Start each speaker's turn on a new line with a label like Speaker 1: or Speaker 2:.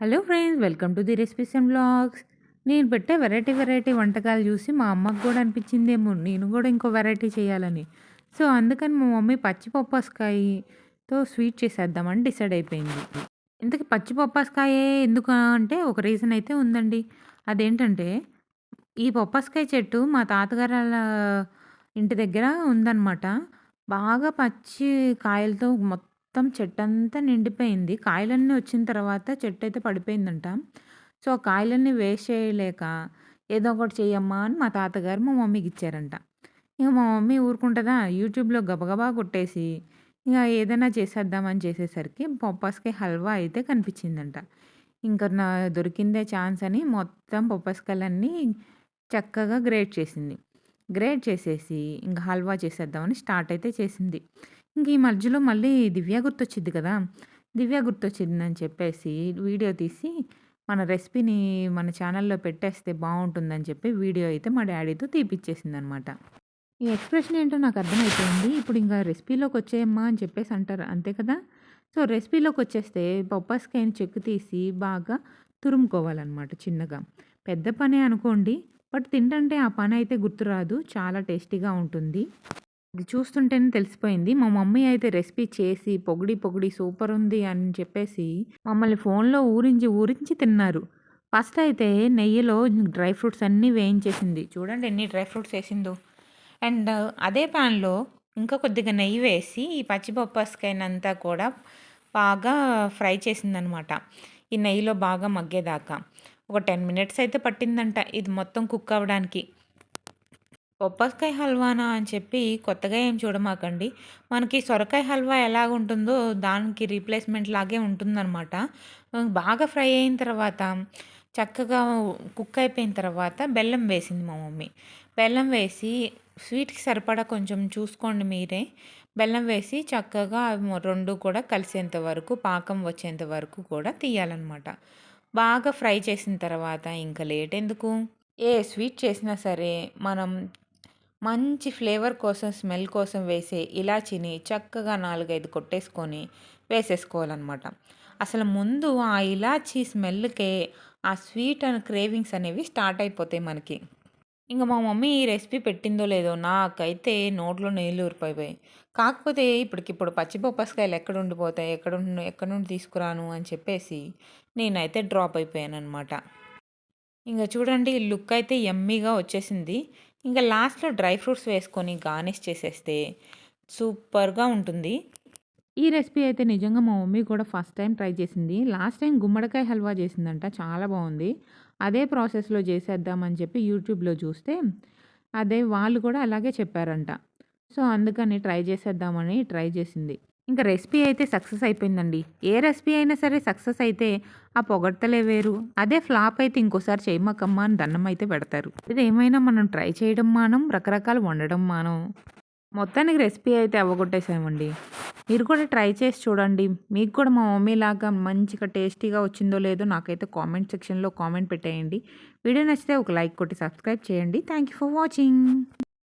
Speaker 1: Hello friends welcome to the recipes and blogs నేను పెట్టే variety variety వంటకాలు చూసి మా అమ్మకు కూడా అనిపించిందేమో నేను కూడా ఇంకో వెరైటీ చేయాలని. సో అందుకని మా మమ్మీ పచ్చిపప్పాస్కాయతో స్వీట్ చేసేద్దామని డిసైడ్ అయిపోయింది. ఇంతకీ పచ్చిపప్పాస్కాయే ఎందుకు అంటే ఒక రీజన్ అయితే ఉందండి. అదేంటంటే ఈ పప్పాస్కాయ చెట్టు మా తాతగారు ఇంటి దగ్గర ఉందన్నమాట. బాగా పచ్చి కాయలతో మొత్తం మొత్తం చెట్టంతా నిండిపోయింది. కాయలన్నీ వచ్చిన తర్వాత చెట్టు అయితే పడిపోయిందంట. సో ఆ కాయలన్నీ వేస్ట్ చేయలేక ఏదో ఒకటి చెయ్యమ్మా అని మా తాతగారు మా మమ్మీకి ఇచ్చారంట. ఇక మా మమ్మీ ఊరుకుంటుందా? యూట్యూబ్లో గబగబా కొట్టేసి ఇక ఏదైనా చేసేద్దామని చేసేసరికి పప్పాసకాయ హల్వా అయితే కనిపించిందంట. ఇంకా నా దొరికిందే ఛాన్స్ అని మొత్తం పప్పాసకాయలన్నీ చక్కగా గ్రేట్ చేసింది. గ్రేట్ చేసేసి ఇంకా హల్వా చేసేద్దామని స్టార్ట్ అయితే చేసింది. ఇంక ఈ మధ్యలో మళ్ళీ దివ్య గుర్తొచ్చింది కదా. దివ్య గుర్తొచ్చిందని చెప్పేసి వీడియో తీసి మన రెసిపీని మన ఛానల్లో పెట్టేస్తే బాగుంటుందని చెప్పి వీడియో అయితే మా డాడీతో తీపిచ్చేసింది అనమాట ఈ ఎక్స్ప్రెషన్ ఏంటో నాకు అర్థమైపోయింది. ఇప్పుడు ఇంకా రెసిపీలోకి వచ్చేయమ్మా అని చెప్పేసి అంటారు అంతే కదా. సో రెసిపీలోకి వచ్చేస్తే బొప్పాస్కాయని చెక్కు తీసి బాగా తురుముకోవాలన్నమాట చిన్నగా. పెద్ద పనే అనుకోండి. బట్ తింటంటే ఆ పని అయితే గుర్తురాదు. చాలా టేస్టీగా ఉంటుంది. ఇది చూస్తుంటేనే తెలిసిపోయింది. మా మమ్మీ అయితే రెసిపీ చేసి పొగిడి పొగిడి సూపర్ ఉంది అని చెప్పేసి మమ్మల్ని ఫోన్లో ఊరించి ఊరించి తిన్నారు. ఫస్ట్ అయితే నెయ్యిలో డ్రై ఫ్రూట్స్ అన్నీ వేయించేసింది. చూడండి ఎన్ని డ్రై ఫ్రూట్స్ వేసిందో. అండ్ అదే ప్యాన్లో ఇంకా కొద్దిగా నెయ్యి వేసి ఈ పచ్చిపప్పాసకాయనంతా కూడా బాగా ఫ్రై చేసిందనమాట. ఈ నెయ్యిలో బాగా మగ్గేదాకా. ఒక టెన్ మినిట్స్ అయితే పట్టిందంట ఇది మొత్తం కుక్ అవ్వడానికి. బొప్పాసకాయ హల్వానా అని చెప్పి కొత్తగా ఏం చూడమాకండి. మనకి సొరకాయ హల్వా ఎలాగుంటుందో దానికి రీప్లేస్మెంట్ లాగే ఉంటుందన్నమాట. బాగా ఫ్రై అయిన తర్వాత చక్కగా కుక్ అయిపోయిన తర్వాత బెల్లం వేసింది మా మమ్మీ. బెల్లం వేసి స్వీట్కి సరిపడా కొంచెం చూసుకోండి మీరే. బెల్లం వేసి చక్కగా రెండు కూడా కలిసేంత వరకు పాకం వచ్చేంత వరకు కూడా తీయాలన్నమాట. బాగా ఫ్రై చేసిన తర్వాత ఇంకా లేట్ ఎందుకు? ఏ స్వీట్ చేసినా సరే మనం మంచి ఫ్లేవర్ కోసం స్మెల్ కోసం వేసే ఇలాచీని చక్కగా నాలుగైదు కొట్టేసుకొని వేసేసుకోవాలన్నమాట. అసలు ముందు ఆ ఇలాచీ స్మెల్కే ఆ స్వీట్ అండ్ క్రేవింగ్స్ అనేవి స్టార్ట్ అయిపోతాయి మనకి. ఇంకా మా మమ్మీ ఈ రెసిపీ పెట్టిందో లేదో నాకైతే నోట్లో నీళ్ళు ఊరిపోయిపోయి కాకపోతే ఇప్పటికిప్పుడు పచ్చిపప్పాసకాయలు ఎక్కడ ఉండిపోతాయి ఎక్కడ ఎక్కడ నుండి తీసుకురాను? అని చెప్పేసి నేనైతే డ్రాప్ అయిపోయాను అనమాట ఇంకా చూడండి లుక్ అయితే ఎమ్మీగా వచ్చేసింది. ఇంకా లాస్ట్లో డ్రై ఫ్రూట్స్ వేసుకొని గార్నిష్ చేసేస్తే సూపర్గా ఉంటుంది. ఈ రెసిపీ అయితే నిజంగా మా మమ్మీ కూడా ఫస్ట్ టైం ట్రై చేసింది. లాస్ట్ టైం గుమ్మడికాయ హల్వా చేసిందంట. చాలా బాగుంది. అదే ప్రాసెస్లో చేసేద్దామని చెప్పి యూట్యూబ్లో చూస్తే అదే వాళ్ళు కూడా అలాగే చెప్పారంట. సో అందుకని ట్రై చేసేద్దామని ట్రై చేసింది. ఇంకా రెసిపీ అయితే సక్సెస్ అయిపోయిందండి. ఏ రెసిపీ అయినా సరే సక్సెస్ అయితే ఆ పొగడ్తలే వేరు. అదే ఫ్లాప్ అయితే ఇంకోసారి చేయమకమ్మా అని దండం అయితే పెడతారు. ఇది ఏమైనా మనం ట్రై చేయడం మానం రకరకాలు వండడం మానం. మొత్తానికి రెసిపీ అయితే అవ్వగొట్టేసామండి మీరు కూడా ట్రై చేసి చూడండి. మీకు కూడా మా మమ్మీ లాగా మంచిగా టేస్టీగా వచ్చిందో లేదో నాకైతే కామెంట్ సెక్షన్లో కామెంట్ పెట్టేయండి. వీడియో నచ్చితే ఒక లైక్ కొట్టి సబ్స్క్రైబ్ చేయండి. Thank you for watching.